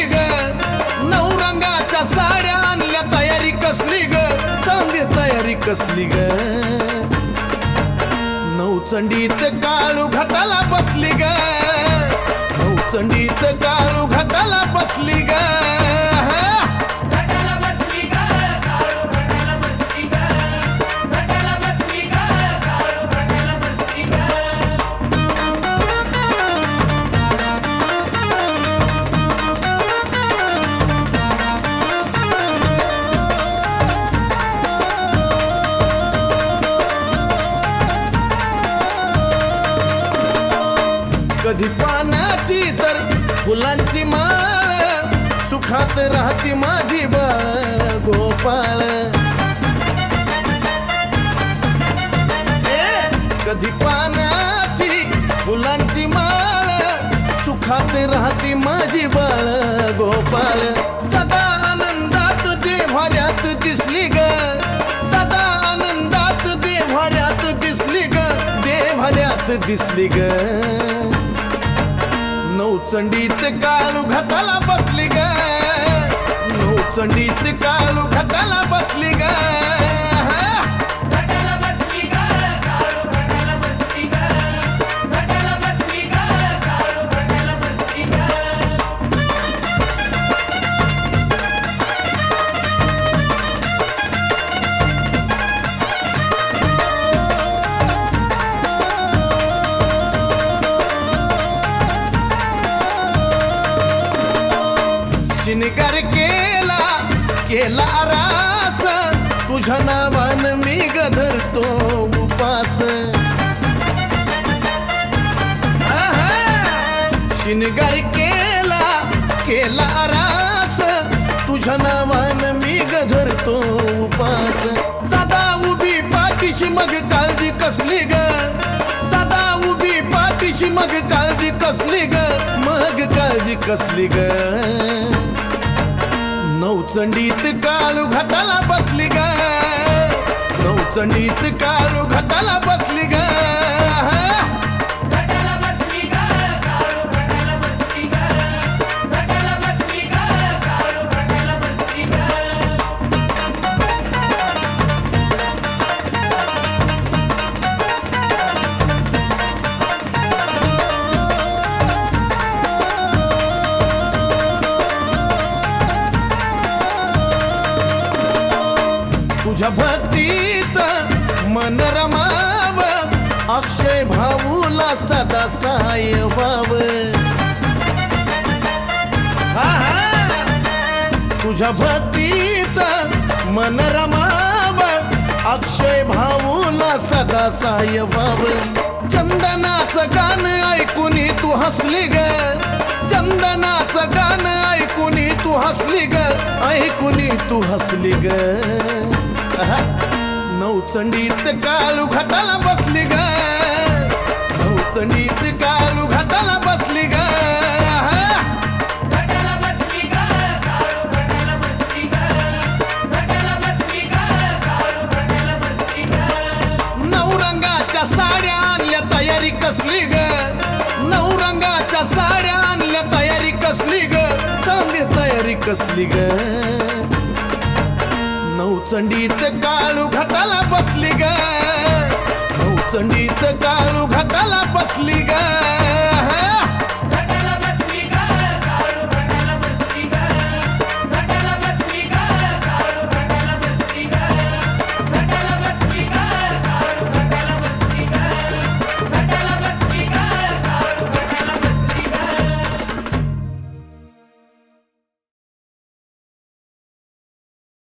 कसली ग? नऊ रंगाच्या साड्या आणल्या तयारी कसली ग? सांगे तयारी कसली ग? नऊचंडीत काळू घाताला बसली ग. नऊचंडीत काळू घाताला बसली ग. कधी पानाची तर फुलांची माळ सुखात राहती माझी बाळ गोपाळ. ए, कधी पानाची फुलांची माळ सुखात राहती माझी बाळ गोपाळ. सदा आनंदात देव्हाऱ्यात दिसली ग. सदा आनंदात देव्हाऱ्यात दिसली ग. देव्हाऱ्यात दिसली ग. नौचंडीत कालू घाटाला बसली ग. नौचंडीत कालू घाटाला बसली ग. केला रास. तुझ्या नावान मी गधरतो उपास. शिनगार केला केला रास. तुझ्या नावान मी गधरतो उपास. सदा उभी पाठीशी मग काळजी कसली ग? सदा उभी पाठीशी मग काळजी कसली ग? मग काळजी कसली ग? नौचंडीत कालू घाताला बसली ग. नौचंडीत कालू घाताला बसली तुझ्या भक्तीत मन रमाव. अक्षय भाऊला सदा साय व्हाव. तुझ्या भक्तीत मन रमाव. अक्षय भाऊला सदा साय व्हाव. चंदनाचं गाणं ऐकून तू हसली ग. चंदनाचं गाणं ऐकून तू हसली ग. ऐकून तू हसली ग. नौचंडीत कालू घाटाला बसली ग. नौचंडीत कालू घाटाला बसली ग साड्या आणल्या तयारी कसली ग. नऊ रंगाच्या साड्या आणल्या तयारी कसली ग. सांग तयारी कसली ग. चंडीत काळू घाटाला बसली ग. चंडीत काळू घाटाला बसली